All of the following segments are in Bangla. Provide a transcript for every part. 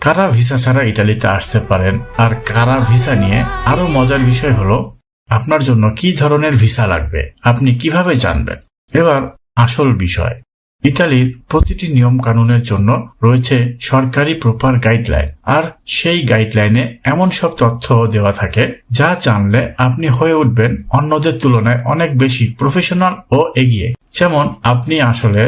কারা ভিসা ছাড়া ইটালিতে আসতে পারেন আর কারা ভিসা নিয়ে আরও মজার বিষয় হলো, আপনার জন্য কি ধরনের ভিসা লাগবে, আপনি কীভাবে জানবেন? এবার আসল বিষয়। ইতালির প্রতিটি নিয়ম কানুনের জন্য রয়েছে সরকারি প্রপার গাইডলাইন, আর সেই গাইডলাইনে এমন সব তথ্য দেওয়া থাকে যা জানলে আপনি হয়ে উঠবেন অন্যদের তুলনায় অনেক বেশি প্রফেশনাল ও এগিয়ে। যেমন আপনি আসলে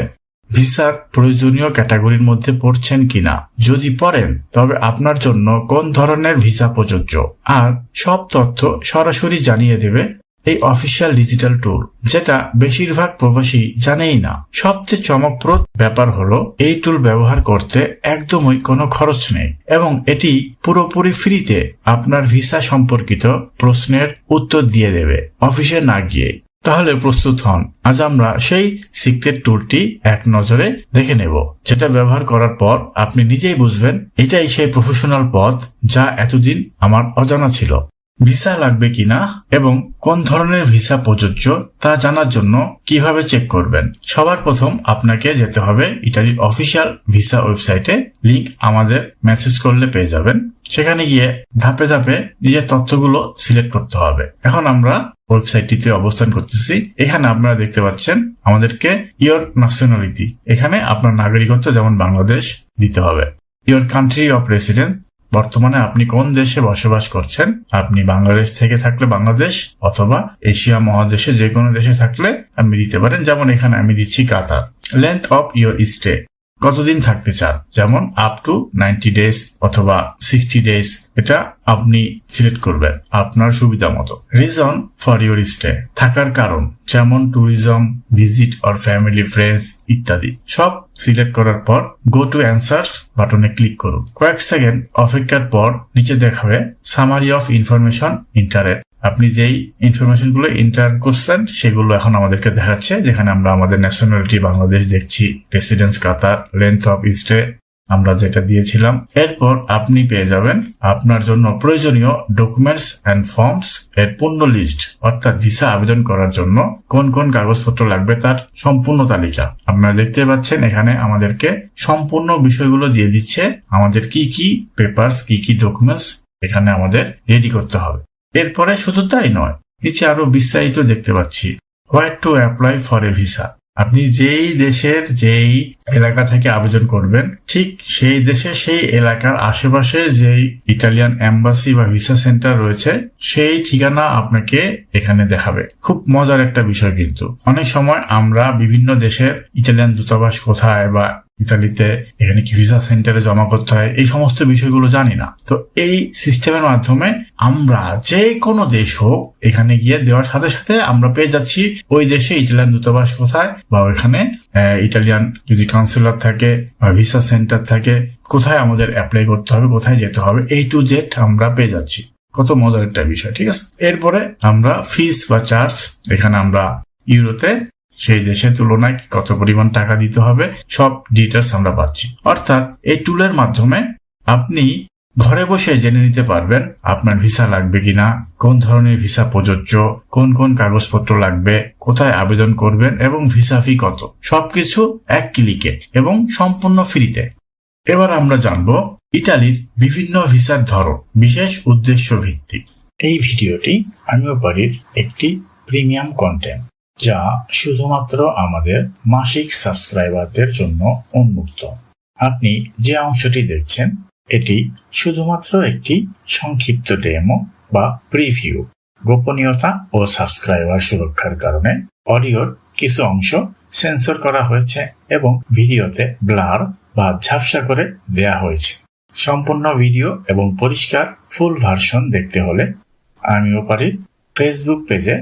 ভিসার প্রয়োজনীয় ক্যাটাগরির মধ্যে পড়ছেন কিনা? যদি পড়েন, তবে আপনার জন্য কোন ধরনের ভিসা প্রযোজ্য? আর সব তথ্য সরাসরি জানিয়ে দেবে এই অফিসিয়াল ডিজিটাল টুল যেটা বেশিরভাগ প্রবাসী জানেই না। সবচেয়ে চমকপ্রদ ব্যাপার হলো, এই টুল ব্যবহার করতে একদমই কোনো খরচ নেই, এবং এটি পুরোপুরি ফ্রিতে আপনার ভিসা সম্পর্কিত প্রশ্নের উত্তর দিয়ে দেবে। অফিসে না গিয়ে তাহলে প্রস্তুত হন। আজ আমরা সেই সিক্রেট টুলটি এক নজরে দেখে নেব, যেটা ব্যবহার করার পর আপনি নিজেই বুঝবেন এটাই সেই প্রফেশনাল পথ যা এতদিন আমার অজানা ছিল। ভিসা লাগবে কিনা এবং কোন ধরনের ভিসা প্রযোজ্য তা জানার জন্য কীভাবে চেক করবেন? সবার প্রথম আপনাকে যেতে হবে ইটালির অফিসিয়াল ভিসা ওয়েবসাইটে। লিংক আমাদের মেসেজ করলে পেয়ে যাবেন। সেখানে গিয়ে ধাপে ধাপে নিজের তথ্যগুলো সিলেক্ট করতে হবে। এখন আমরা ওয়েবসাইটটিতে অবস্থান করতেছি। এখানে আপনারা দেখতে পাচ্ছেন আমাদেরকে ইয়োর ন্যাশনালিটি এখানে আপনার নাগরিকত্ব যেমন বাংলাদেশ দিতে হবে। ইয়োর কান্ট্রি অফ রেসিডেন্স বর্তমানে আপনি কোন দেশে বসবাস করছেন? আপনি বাংলাদেশ থেকে থাকলে বাংলাদেশ অথবা এশিয়া মহাদেশে যে কোনো দেশে থাকলে আপনি দিতে পারেন। যেমন এখানে আমি দিচ্ছি Qatar. Length of your stay কতদিন থাকতে চান? যেমন আপ টু নাইনটি ডেজ অথবা সিক্সটি ডেজ এটা আপনি সিলেক্ট করবেন আপনার সুবিধা মতো। রিজন ফর ইউর স্টে থাকার কারণ, যেমন tourism visit or family friends ইত্যাদি। সব সিলেক্ট করার পর গো টু অ্যান্সার্স বাটনে ক্লিক করুন। কয়েক সেকেন্ড অপেক্ষার পর নিচে দেখাবে সামারি অফ ইনফরমেশন ইন্টারেট আপনি যেই ইনফরমেশনগুলো ইন্টার করছেন, সেগুলো এখন আমাদেরকে দেখাচ্ছে, যেখানে আমরা আমাদের ন্যাশনালিটি বাংলাদেশ দেখছি residence Qatar length of stay আমরা যেটা দিয়েছিলাম। এরপর আপনি পেয়ে যাবেন আপনার জন্য প্রয়োজনীয় ডকুমেন্টস অ্যান্ড ফর্মস এর পূর্ণ লিস্ট অর্থাৎ ভিসা আবেদন করার জন্য কোন কোন কাগজপত্র লাগবে তার সম্পূর্ণ তালিকা। আপনারা দেখতে পাচ্ছেন এখানে আমাদেরকে সম্পূর্ণ বিষয়গুলো দিয়ে দিচ্ছে। আমাদের কি কি পেপারস কি কি ডকুমেন্টস এখানে আমাদের রেডি করতে হবে। এরপরে শুধু তাই নয়, নিচে আরও বিস্তারিত দেখতে পাচ্ছি। What to apply for a visa আপনি যেই দেশের যেই এলাকা থেকে আবেদন করবেন, ঠিক সেই দেশে সেই এলাকার আশেপাশে যেই ইটালিয়ান এম্বাসি বা ভিসা সেন্টার রয়েছে, সেই ঠিকানা আপনাকে এখানে দেখাবে। খুব মজার একটা বিষয় কিন্তু। অনেক সময় আমরা বিভিন্ন দেশের ইটালিয়ান দূতাবাস কোথায় বা ইতালিতে এখানে কি ভিসা সেন্টারে জমা করতে হয়, এই সমস্ত বিষয়গুলো জানি না। তো এই সিস্টেমের মাধ্যমে আমরা যে কোনো দেশ হোক, এখানে গিয়ে দেওয়ার সাথে সাথে আমরা পেয়ে যাচ্ছি ওই দেশে ইটালিয়ান দূতাবাস কোথায় বা ওইখানে ইটালিয়ান যদি কাউন্সিলর থাকে বা ভিসা সেন্টার থাকে, কোথায় আমাদের অ্যাপ্লাই করতে হবে, কোথায় যেতে হবে এই টু জেড আমরা পেয়ে যাচ্ছি। কত মজার একটা বিষয়, ঠিক আছে? এরপরে আমরা ফিস বা চার্জ এখানে আমরা ইউরোতে সেই দেশের তুলনায় কত পরিমাণ টাকা দিতে হবে, সব ডিটেলস আমরা পাচ্ছি। অর্থাৎ এই টুলের মাধ্যমে আপনি ঘরে বসে জেনে নিতে পারবেন আপনার ভিসা লাগবে কিনা, কোন ধরনের ভিসা প্রযোজ্য, কোন কোন কাগজপত্র লাগবে, কোথায় আবেদন করবেন এবং ভিসা ফি কত। সবকিছু এক ক্লিকে এবং সম্পূর্ণ ফ্রিতে এবার আমরা জানব ইটালির বিভিন্ন ভিসার ধরন, বিশেষ উদ্দেশ্য ভিত্তিক। এই ভিডিওটি আমিও পারির একটি প্রিমিয়াম কন্টেন্ট যা শুধুমাত্র আমাদের মাসিক সাবস্ক্রাইবারদের জন্য উন্মুক্ত। আপনি যে অংশটি দেখছেন, এটি শুধুমাত্র একটি সংক্ষিপ্ত ডেমো বা প্রিভিউ। গোপনীয়তা ও সাবস্ক্রাইবার সুরক্ষার কারণে অডিওর কিছু অংশ সেন্সর করা হয়েছে এবং ভিডিওতে ব্লার বা ঝাপসা করে দেয়া হয়েছে। সম্পূর্ণ ভিডিও এবং পরিষ্কার ফুল ভার্সন দেখতে হলে আমিও পারি ফেসবুক পেজে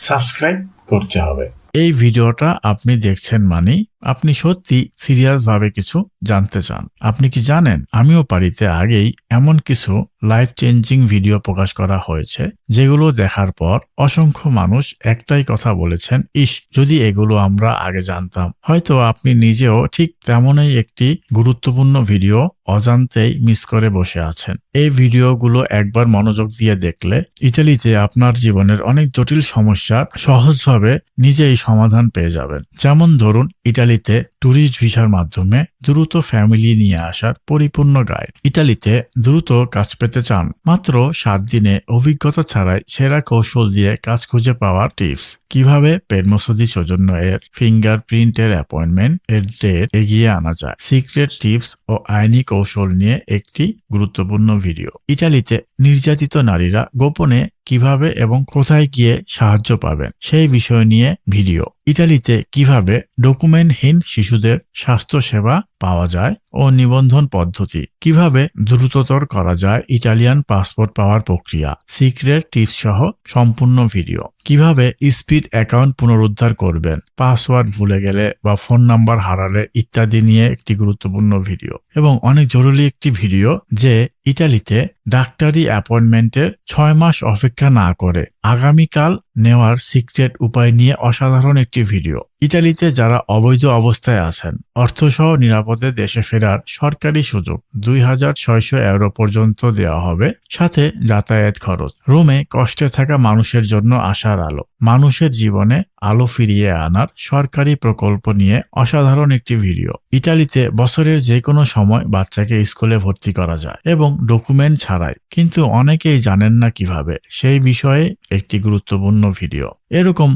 সাবস্ক্রাইব করতে হবে। এই ভিডিওটা আপনি দেখছেন মানে আপনি সত্যি সিরিয়াস ভাবে কিছু জানতে চান। আপনি কি জানেন? আমিও পারিতে আগেই এমন কিছু লাইফ চেঞ্জিং ভিডিও প্রকাশ করা হয়েছে, যেগুলো দেখার পর অসংখ্য মানুষ একটাই কথা বলেছেন, ইস, যদি এগুলো আমরা আগে জানতাম। হয়তো আপনি নিজেও ঠিক তেমনই একটি গুরুত্বপূর্ণ ভিডিও অজান্তেই মিস করে বসে আছেন। এই ভিডিওগুলো একবার মনোযোগ দিয়ে দেখলে ইটালিতে আপনার জীবনের অনেক জটিল সমস্যার সহজভাবে নিজেই সমাধান পেয়ে যাবেন। যেমন ধরুন, ইটালিতে ট্যুরিস্ট ভিসার মাধ্যমে দ্রুত ফ্যামিলি নিয়ে আসার পরিপূর্ণ গাইড ইটালিতে দ্রুত কাজ পেতে চান। মাত্র সাত দিনে অভিজ্ঞতা ছাড়াই সেরা কৌশল দিয়ে কাজ খুঁজে পাওয়ার টিপস। কীভাবে? পেরমোসদি সৌজন্য এর ফিঙ্গারপ্রিন্টের অ্যাপয়েন্টমেন্ট এর ডেট এগিয়ে আনা যায়। সিক্রেট টিপস ও আইনি কৌশল নিয়ে একটি গুরুত্বপূর্ণ ভিডিও। ইটালিতে নির্যাতিত নারীরা গোপনে কীভাবে এবং কোথায় গিয়ে সাহায্য পাবেন সেই বিষয় নিয়ে ভিডিও। ইটালিতে কীভাবে ডকুমেন্টহীন শিশুদের স্বাস্থ্য সেবা পাওয়া যায় ও নিবন্ধন পদ্ধতি? কীভাবে দ্রুততর করা যায় ইটালিয়ান পাসপোর্ট পাওয়ার প্রক্রিয়া? সিক্রেট টিপস সহ সম্পূর্ণ ভিডিও। কীভাবে স্পিড অ্যাকাউন্ট পুনরুদ্ধার করবেন? পাসওয়ার্ড ভুলে গেলে বা ফোন নাম্বার হারালে ইত্যাদি নিয়ে একটি গুরুত্বপূর্ণ ভিডিও। এবং অনেক জরুরি একটি ভিডিও যে ইটালিতে ডাক্তারি অ্যাপয়েন্টমেন্টের ছয় মাস অপেক্ষা না করে আগামীকাল নেওয়ার সিক্রেট উপায় নিয়ে অসাধারণ একটি ভিডিও। ইটালিতে যারা অবৈধ অবস্থায় আছেন, অর্থসহ নিরাপদে দেশে ফেরার সরকারি সুযোগ দুই হাজার ছয়শো ইউরো পর্যন্ত দেওয়া হবে, সাথে যাতায়াত খরচ। রোমে কষ্টে থাকা মানুষের জন্য আশার আলো। মানুষের জীবনে আলো ফিরিয়ে আনার সরকারি প্রকল্প নিয়ে অসাধারণ একটি ভিডিও। ইটালিতে বছরের যে কোনো সময় বাচ্চাকে স্কুলে ভর্তি করা যায় এবং ডকুমেন্ট ছাড়াই। কিন্তু অনেকেই জানেন না কীভাবে। সেই বিষয়ে একটি গুরুত্বপূর্ণ ভিডিও। এরকম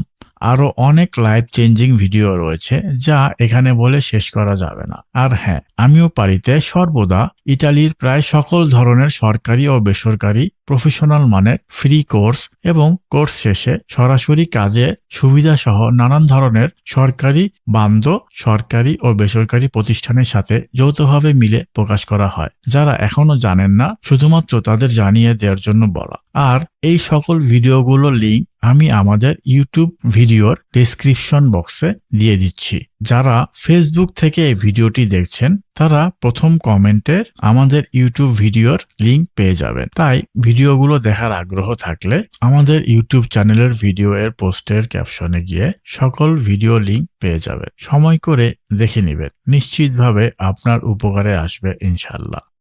আরও অনেক লাইফ চেঞ্জিং ভিডিও রয়েছে যা এখানে বলে শেষ করা যাবে না। আর হ্যাঁ আমিও পারিতে সর্বদা ইটালির প্রায় সকল ধরনের সরকারি ও বেসরকারি প্রফেশনাল মানের ফ্রি কোর্স এবং কোর্স শেষে সরাসরি কাজে সুবিধা সহ নানান ধরনের সরকারি বান্ধ, সরকারি ও বেসরকারি প্রতিষ্ঠানের সাথে যৌথভাবে মিলে প্রকাশ করা হয়, যারা এখনও জানেন না, শুধুমাত্র তাদের জানিয়ে দেওয়ার জন্য বলা। আর এই সকল ভিডিওগুলো লিঙ্ক আমি আমাদের ইউটিউব ভিডিওর ডিসক্রিপশন বক্সে দিয়ে দিচ্ছি। যারা ফেসবুক থেকে এই ভিডিওটি দেখছেন, তারা প্রথম কমেন্টের আমাদের ইউটিউব ভিডিওর লিংক পেয়ে যাবেন। তাই ভিডিওগুলো দেখার আগ্রহ থাকলে আমাদের ইউটিউব চ্যানেলের ভিডিও এর পোস্টের ক্যাপশনে গিয়ে সকল ভিডিও লিংক পেয়ে যাবেন। সময় করে দেখে নেবেন। নিশ্চিতভাবে আপনার উপকারে আসবে ইনশাল্লাহ